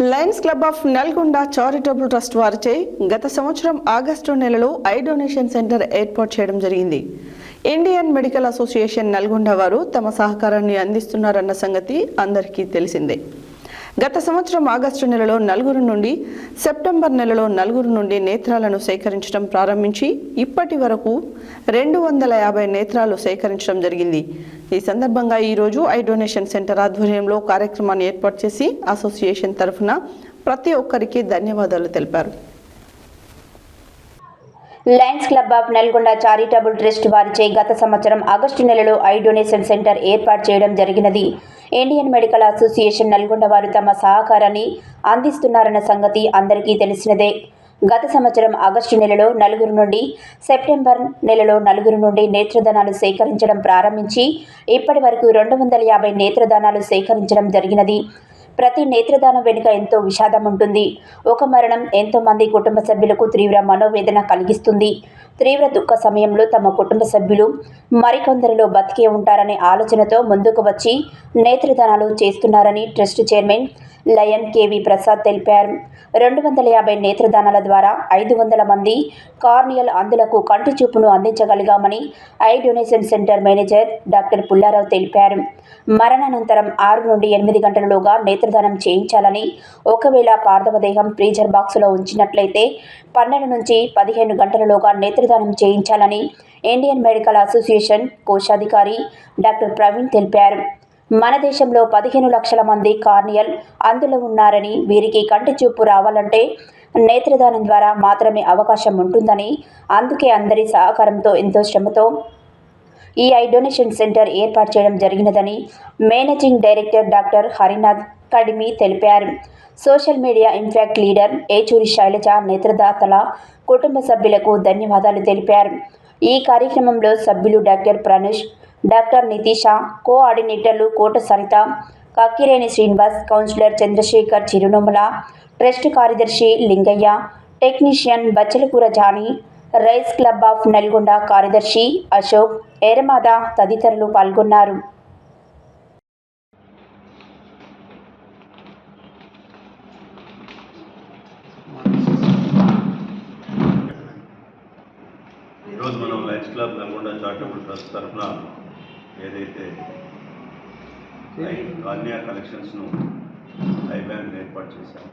Lions club of Nalgonda charitable trust వారిచే గత సంవత్సరం ఆగస్టు నెలలో ఐ డొనేషన్ సెంటర్ ఏర్పాటు చేయడం జరిగింది. ఇండియన్ మెడికల్ అసోసియేషన్ నల్గొండ వారు తమ సహకారాన్ని అందిస్తున్నారన్న సంగతి అందరికీ తెలిసిందే. గత సంవత్సరం ఆగస్టు నెలలో నలుగురు నుండి సెప్టెంబర్ నెలలో నలుగురు నుండి నేత్రాలను సేకరించడం ప్రారంభించి ఇప్పటి వరకు రెండు వందల యాభై నేత్రాలు సేకరించడం జరిగింది. ఈ సందర్భంగా ఈరోజు ఐ డొనేషన్ సెంటర్ ఆధ్వర్యంలో కార్యక్రమాన్ని ఏర్పాటు చేసి అసోసియేషన్ తరఫున ప్రతి ఒక్కరికి ధన్యవాదాలు తెలిపారు. Lions club of Nalgonda charitable trust వారిచే గత సంవత్సరం ఆగస్టు నెలలో ఐ డొనేషన్ సెంటర్ ఏర్పాటు చేయడం జరిగినది. ఇండియన్ మెడికల్ అసోసియేషన్ నల్గొండ వారు తమ సహకారాన్ని అందిస్తున్నారన్న సంగతి అందరికీ తెలిసినదే. గత సంవత్సరం ఆగస్టు నెలలో నలుగురు నుండి సెప్టెంబర్ నెలలో నలుగురు నుండి నేత్రదానాలు సేకరించడం ప్రారంభించి ఇప్పటి వరకు రెండు వందల యాభై నేత్రదానాలు సేకరించడం జరిగినది. ప్రతి నేత్రదానం వెనుక ఎంతో విషాదం ఉంటుంది ఒక మరణం ఎంతో మంది కుటుంబ సభ్యులకు తీవ్ర మనోవేదన కలిగిస్తుంది. తీవ్ర దుఃఖ సమయంలో తమ కుటుంబ సభ్యులు మరికొందరిలో బతికే ఉంటారనే ఆలోచనతో ముందుకు వచ్చి నేత్రదానాలు చేస్తున్నారని trust chairman lion K V Prasad తెలిపారు. రెండు వందల యాభై నేత్రదానాల ద్వారా ఐదు వందల మంది కార్నియల్ అందులకు కంటి చూపును అందించగలిగామని eye donation centre manager doctor Pullarao తెలిపారు. మరణానంతరం ఆరు నుండి ఎనిమిది గంటలలోగా నేత్రదానం చేయించాలని ఒకవేళ పార్థవదేహం ఫ్రీజర్ బాక్సులో ఉంచినట్లయితే పన్నెండు నుంచి పదిహేను గంటలలోగా నేత్రదానం చేయించాలని ఇండియన్ మెడికల్ అసోసియేషన్ కోశాధికారి డాక్టర్ ప్రవీణ్ తెలిపారు. మన దేశంలో పదిహేను లక్షల మంది కార్నియల్ అందులో ఉన్నారని వీరికి కంటి చూపు రావాలంటే నేత్రదానం ద్వారా మాత్రమే అవకాశం ఉంటుందని అందుకే అందరి సహకారంతో ఎంతో శ్రమతో ఈ ఐ డొనేషన్ సెంటర్ ఏర్పాటు చేయడం జరిగినదని managing director doctor Harinath Kadimi తెలిపారు. Social media impact leader Yechuri Sailaja నేత్రదాతల కుటుంబ సభ్యులకు ధన్యవాదాలు తెలిపారు. ఈ కార్యక్రమంలో సభ్యులు డాక్టర్ ప్రణుష్ డాక్టర్ నితీష కోఆర్డినేటర్లు కోట సరిత కక్కిరేని శ్రీనివాస్ కౌన్సిలర్ చంద్రశేఖర్ చిరునొమల ట్రస్ట్ కార్యదర్శి Lingaiah technician Bachalakura Johnny rice club of Nalgonda కార్యదర్శి అశోక్ ఎరమాద తదితరులు పాల్గొన్నారు. ఈరోజు మనం lions club Nalgonda charitable trust తరఫున ఏదైతే కాన్యా కలెక్షన్స్ను ఐ బ్యాంక్ ఏర్పాటు చేశాం.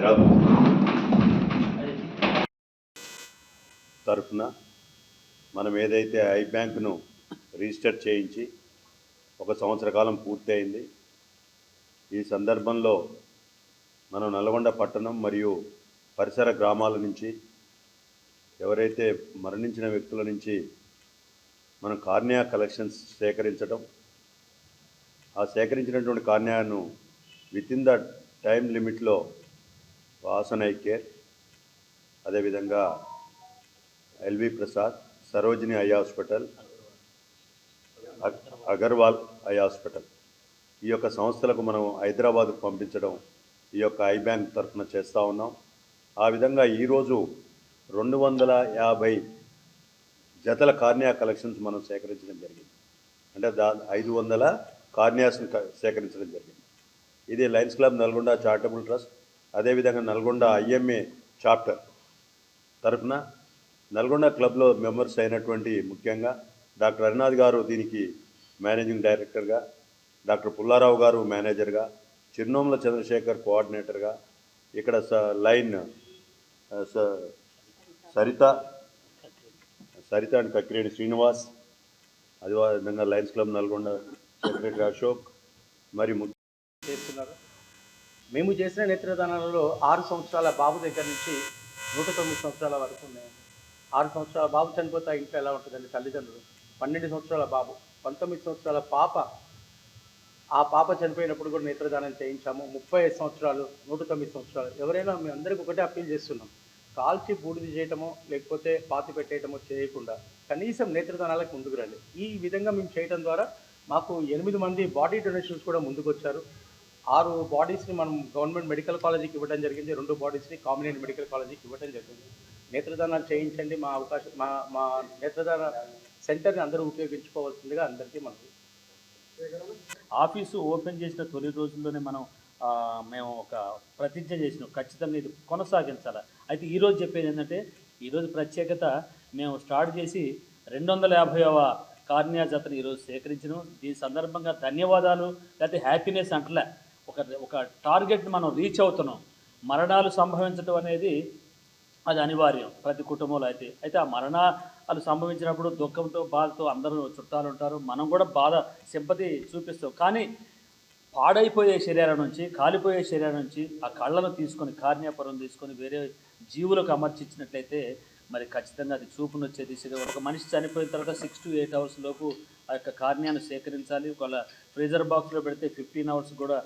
హైదరాబాద్. తరఫున మనం ఏదైతే ఐ బ్యాంక్ను రిజిస్టర్ చేయించి ఒక సంవత్సర కాలం పూర్తి అయింది ఈ సందర్భంలో మనం నల్గొండ పట్టణం మరియు పరిసర గ్రామాల నుంచి ఎవరైతే మరణించిన వ్యక్తుల నుంచి మనం కార్నియా కలెక్షన్స్ సేకరించడం ఆ సేకరించినటువంటి కార్నియాను విత్ ఇన్ ద టైం లిమిట్లో వాసన కేర్ అదేవిధంగా LV Prasad Sarojini eye hospital Agarwal eye hospital. ఈ యొక్క సంస్థలకు మనం హైదరాబాద్కు పంపించడం ఈ యొక్క ఐ బ్యాంక్ తరఫున చేస్తూ ఉన్నాం. ఆ విధంగా ఈరోజు రెండు వందల యాభై జతల కార్నియా కలెక్షన్స్ మనం సేకరించడం జరిగింది. అంటే దా ఐదు వందల కార్నియాస్ని క- సేకరించడం జరిగింది. ఇది lions club Nalgonda charitable trust అదేవిధంగా నల్గొండ ఐఎంఏ చాప్టర్ తరఫున నల్గొండ క్లబ్లో మెంబర్స్ అయినటువంటి ముఖ్యంగా డాక్టర్ హరినాథ్ గారు దీనికి మేనేజింగ్ డైరెక్టర్గా డాక్టర్ పుల్లారావు గారు మేనేజర్గా చిరునోముల చంద్రశేఖర్ కోఆర్డినేటర్గా ఇక్కడ స లైన్ స- సరిత సరిత అండ్ కక్కిరేణి శ్రీనివాస్ అదేవిధంగా lions club Nalgonda secretary Ashok మరి ము- చేస్తున్నారు. మేము చేసిన నేత్రదానాలలో ఆరు సంవత్సరాల బాబు దగ్గర నుంచి నూట తొమ్మిది సంవత్సరాల వరకు ఉన్నాయండి ఆరు సంవత్సరాల బాబు చనిపోతే ఇంట్లో ఎలా ఉంటుందండి తల్లిదండ్రులు? పన్నెండు సంవత్సరాల బాబు పంతొమ్మిది సంవత్సరాల పాప. ఆ పాప చనిపోయినప్పుడు కూడా నేత్రదానం చేయించాము. ముప్పై ఐదు సంవత్సరాలు నూట తొమ్మిది సంవత్సరాలు. ఎవరైనా మీ అందరికీ ఒకటే అప్పీల్ చేస్తున్నాం. కాల్చి బూడిద చేయటమో లేకపోతే పాతి పెట్టేయటమో చేయకుండా కనీసం నేత్రదానాలకు ముందుకు రండి. ఈ విధంగా మేము చేయడం ద్వారా మాకు ఎనిమిది మంది బాడీ డొనేషన్స్ కూడా ముందుకు వచ్చారు ఆరు బాడీస్ని మనం గవర్నమెంట్ మెడికల్ కాలేజీకి ఇవ్వడం జరిగింది. రెండు బాడీస్ని కామినేట్ మెడికల్ కాలేజీకి ఇవ్వడం జరిగింది. నేత్రదానాలు చేయించండి. మా అవకాశం మా మా నేత్రదాన సెంటర్ని అందరూ ఉపయోగించుకోవాల్సిందిగా అందరికీ మనకు ఆఫీసు ఓపెన్ చేసిన తొలి రోజుల్లోనే మనం మేము ఒక ప్రతిజ్ఞ చేసినాం. ఖచ్చితంగా ఇది కొనసాగించాలి? అయితే ఈరోజు చెప్పేది ఏంటంటే ఈరోజు ప్రత్యేకత మేము స్టార్ట్ చేసి రెండు వందల యాభైవ కార్నియా జతను ఈరోజు సేకరించినాం. దీని సందర్భంగా ధన్యవాదాలు. లేకపోతే హ్యాపీనెస్ అంటలే. ఒక ఒక టార్గెట్ మనం రీచ్ అవుతున్నాం. మరణాలు సంభవించడం అనేది అది అనివార్యం ప్రతి కుటుంబంలో అయితే. అయితే ఆ మరణాలు సంభవించినప్పుడు దుఃఖంతో బాధతో అందరూ చుట్టాలు ఉంటారు. మనం కూడా బాధ సింపతి చూపిస్తాం. కానీ పాడైపోయే శరీరం నుంచి కాలిపోయే శరీరం నుంచి ఆ కళ్ళను తీసుకొని కార్ణ్యాపురం తీసుకొని వేరే జీవులకు అమర్చించినట్లయితే మరి ఖచ్చితంగా అది చూపును వచ్చే దిశగా ఒక మనిషి చనిపోయిన తర్వాత సిక్స్ టు ఎయిట్ అవర్స్ లోపు ఆ యొక్క కార్ణ్యాన్ని సేకరించాలి. ఒకవేళ ఫ్రీజర్ బాక్స్లో పెడితే ఫిఫ్టీన్ అవర్స్ కూడా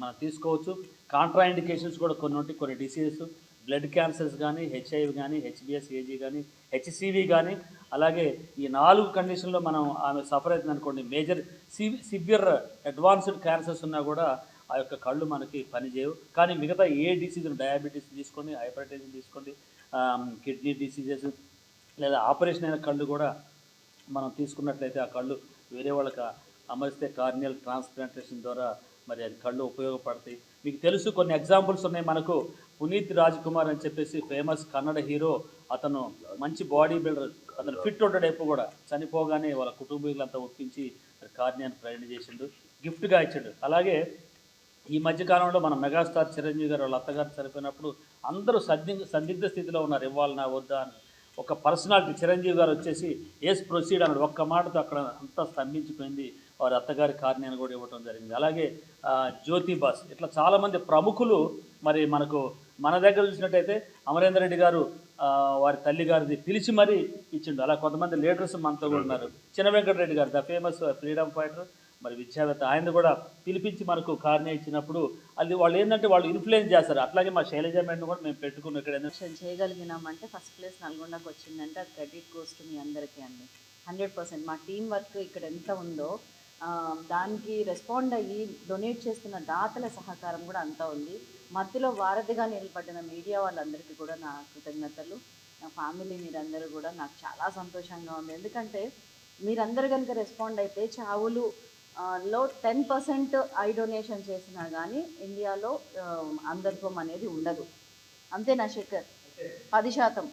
మనం తీసుకోవచ్చు. కాంట్రా ఇండికేషన్స్ కూడా కొన్ని ఉంటాయి. కొన్ని డిసీజెస్ బ్లడ్ క్యాన్సర్స్ కానీ హెచ్ఐవి కానీ హెచ్బిఎస్ ఏజీ కానీ హెచ్సివి కానీ అలాగే ఈ నాలుగు కండిషన్లో మనం ఆమె సఫర్ అవుతుంది అనుకోండి. మేజర్ సి సివియర్ అడ్వాన్స్డ్ క్యాన్సర్స్ ఉన్నా కూడా ఆ యొక్క కళ్ళు మనకి పనిచేయవు. కానీ మిగతా ఏ డిసీజ్ డయాబెటీస్ తీసుకోండి హైపర్ టెన్షన్ తీసుకోండి కిడ్నీ డిసీజెస్ లేదా ఆపరేషన్ అయిన కళ్ళు కూడా మనం తీసుకున్నట్లయితే ఆ కళ్ళు వేరే వాళ్ళకి అమరిస్తే కార్నియల్ ట్రాన్స్ప్లాంటేషన్ ద్వారా మరి అది కళ్ళు ఉపయోగపడతాయి. మీకు తెలుసు కొన్ని ఎగ్జాంపుల్స్ ఉన్నాయి మనకు. పునీత్ రాజ్ కుమార్ అని చెప్పేసి ఫేమస్ కన్నడ హీరో అతను మంచి బాడీ బిల్డర్ అతను ఫిట్ ఉంటాడు ఎప్పుడు కూడా. చనిపోగానే వాళ్ళ కుటుంబీకులంతా ఒప్పించి కార్నియాన్ని ప్రయాణం చేసిండు. గిఫ్ట్గా ఇచ్చాడు. అలాగే ఈ మధ్య కాలంలో మన మెగాస్టార్ చిరంజీవి గారు వాళ్ళ అత్తగారు చనిపోయినప్పుడు అందరూ సంది సందిగ్ధ స్థితిలో ఉన్నారు. ఇవ్వాలనా వద్దా అని. ఒక పర్సనాలిటీ చిరంజీవి గారు వచ్చేసి ఏస్ ప్రొసీడ్ అన్నాడు. ఒక్క మాటతో అక్కడ అంతా స్తంభించిపోయింది. వారి అత్తగారి కార్యాన్ని కూడా ఇవ్వటం జరిగింది. అలాగే జ్యోతి బాస్. ఇట్లా చాలామంది ప్రముఖులు మరి మనకు మన దగ్గర చూసినట్టయితే అమరేందర్ రెడ్డి గారు వారి తల్లి గారిది పిలిచి మరీ ఇచ్చిండు. అలా కొంతమంది లీడర్స్ మనతో కూడా ఉన్నారు. చిన్న వెంకటరెడ్డి గారు ద ఫేమస్ ఫ్రీడమ్ ఫైటర్ మరి విద్యావేత్త ఆయన కూడా పిలిపించి మనకు కార్నే ఇచ్చినప్పుడు అది వాళ్ళు ఏంటంటే వాళ్ళు ఇన్ఫ్లుయెన్స్ చేస్తారు. అట్లాగే మా శైలజ మేడం కూడా మేము పెట్టుకున్నాం ఇక్కడ. చేయగలిగినామంటే ఫస్ట్ ప్లేస్ నల్గొండకు వచ్చిందంటే క్రెడిట్ గోస్ టు మీ అందరికీ అండి. హండ్రెడ్ పర్సెంట్ మా టీం వర్క్ ఇక్కడ ఎంత ఉందో దానికి రెస్పాండ్ అయ్యి డొనేట్ చేస్తున్న దాతల సహకారం కూడా అంతా ఉంది. మధ్యలో వారధిగా నిలబడిన మీడియా వాళ్ళందరికీ కూడా నా కృతజ్ఞతలు. నా ఫ్యామిలీ మీరందరూ కూడా నాకు చాలా సంతోషంగా ఉంది. ఎందుకంటే మీరందరూ కనుక రెస్పాండ్ అయితే చావులు లో టెన్ పర్సెంట్ ఐ డొనేషన్ చేసినా కానీ ఇండియాలో అంధత్వం అనేది ఉండదు. అంతేనా శేఖర్? పది శాతం.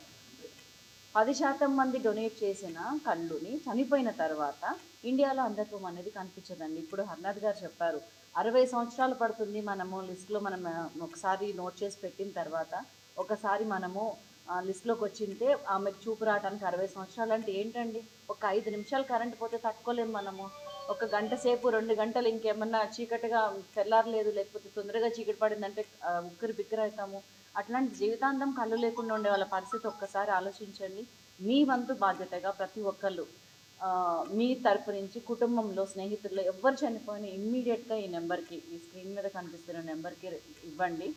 పది శాతం మంది డొనేట్ చేసిన కళ్ళుని చనిపోయిన తర్వాత ఇండియాలో అంధత్వం అనేది కనిపించదండి. ఇప్పుడు హర్నాథ్ గారు చెప్పారు అరవై సంవత్సరాలు పడుతుంది మనము లిస్ట్లో మనం ఒకసారి నోట్ చేసి పెట్టిన తర్వాత ఒకసారి మనము లిస్ట్లోకి వచ్చింటే ఆమెకు చూపు రావడానికి అరవై సంవత్సరాలు అంటే ఏంటండి? ఒక ఐదు నిమిషాలు కరెంట్ పోతే తట్టుకోలేము మనము. ఒక గంట సేపు రెండు గంటలు ఇంకేమన్నా చీకటిగా తెల్లారలేదు లేకపోతే తొందరగా చీకటి పడిందంటే ఉక్కిరి బిక్కిరి అవుతాము. అట్లాంటి జీవితాంతం కళ్ళు లేకుండా ఉండే వాళ్ళ పరిస్థితి ఒక్కసారి ఆలోచించండి. మీ వంతు బాధ్యతగా ప్రతి ఒక్కళ్ళు మీ తరపు నుంచి కుటుంబంలో స్నేహితుల్లో ఎవరు చనిపోయినా ఇమ్మీడియట్గా ఈ నెంబర్కి ఈ స్క్రీన్ మీద కనిపిస్తున్న నెంబర్కి ఇవ్వండి.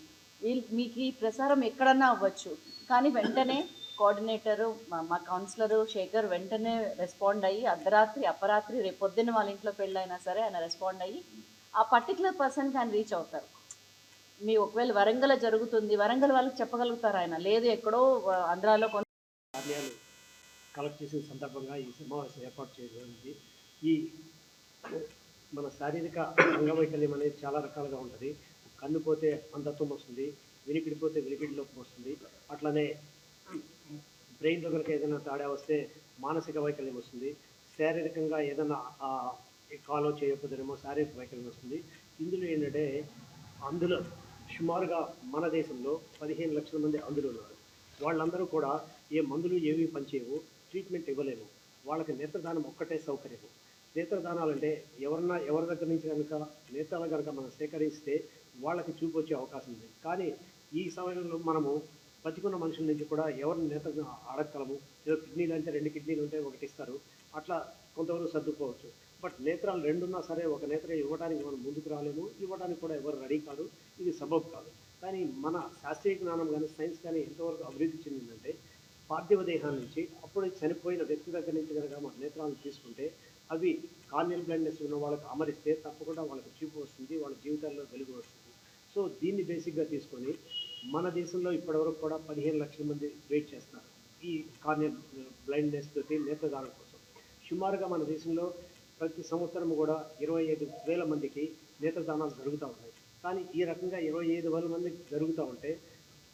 వీళ్ళు మీకు ఈ ప్రసారం ఎక్కడన్నా అవ్వచ్చు కానీ వెంటనే కోఆర్డినేటరు మా మా కౌన్సిలరు శేఖర్ వెంటనే రెస్పాండ్ అయ్యి అర్ధరాత్రి అపరాత్రి రేపు పొద్దున్న వాళ్ళ ఇంట్లో పెళ్ళైనా సరే ఆయన రెస్పాండ్ అయ్యి ఆ పర్టికులర్ పర్సన్కి ఆయన రీచ్ అవుతారు. మీ ఒకవేళ వరంగల్ జరుగుతుంది వరంగల్ వాళ్ళకి చెప్పగలుగుతారు ఆయన? లేదు ఎక్కడో ఆంధ్రాలో కొన కలెక్ట్ చేసిన సందర్భంగా ఈ సమావేశం ఏర్పాటు చేయబడింది ఈ మన శారీరక అంగవైకల్యం అనేది చాలా రకాలుగా ఉంటుంది. కన్ను పోతే అంధత్వం వస్తుంది వినికిడిపోతే వినికిడి లోపం వస్తుంది. అట్లనే బ్రెయిన్లో కనుక ఏదైనా తేడా వస్తే మానసిక వైకల్యం వస్తుంది. శారీరకంగా ఏదైనా కాలో చేయకపోతేనేమో శారీరక వైకల్యం వస్తుంది. ఇందులో ఏంటంటే అందులో సుమారుగా మన దేశంలో పదిహేను లక్షల మంది అందులో ఉన్నారు. వాళ్ళందరూ కూడా ఏ మందులు ఏమీ పనిచేయవు. ట్రీట్మెంట్ ఇవ్వలేము. వాళ్ళకి నేత్రదానం ఒక్కటే సౌకర్యము. నేత్రదానాలంటే ఎవరన్నా ఎవరి దగ్గర నుంచి కనుక నేత్రాలు కనుక మనం సేకరిస్తే వాళ్ళకి చూపు వచ్చే అవకాశం ఉంది. కానీ ఈ సమయంలో మనము బతికున్న మనుషుల నుంచి కూడా ఎవరిని నేత అడగగలము ఏదో కిడ్నీలు అంటే రెండు కిడ్నీలు ఉంటే ఒకటి ఇస్తారు. అట్లా కొంతవరకు సర్దుకోవచ్చు బట్ నేత్రాలు రెండున్నా సరే ఒక నేత్ర ఇవ్వడానికి మనం ముందుకు రాలేము. ఇవ్వడానికి కూడా ఎవరు రెడీ కాదు. ఇది సబబ్ కాదు. కానీ మన శాస్త్రీయ జ్ఞానం కానీ సైన్స్ కానీ ఎంతవరకు అభివృద్ధి చెందిందంటే పార్థివ దేహం నుంచి అప్పుడు చనిపోయిన వ్యక్తి దగ్గర నుంచి కనుక మన నేత్రాలను తీసుకుంటే అవి కార్నియల్ బ్లైండ్నెస్ ఉన్న వాళ్ళకి అమరిస్తే తప్పకుండా వాళ్ళకి చూపు వస్తుంది వాళ్ళ జీవితాల్లో వెలుగు వస్తుంది. సో దీన్ని బేసిక్గా తీసుకొని మన దేశంలో ఇప్పటివరకు కూడా పదిహేను లక్షల మంది వెయిట్ చేస్తున్నారు ఈ కార్నియల్ బ్లైండ్నెస్ తోటి నేత్రదానం కోసం. సుమారుగా మన దేశంలో ప్రతి సంవత్సరం కూడా ఇరవై ఐదు వేల మందికి నేత్రదానాలు జరుగుతూ ఉన్నాయి. కానీ ఈ రకంగా ఇరవై ఐదు వేల మందికి జరుగుతూ ఉంటే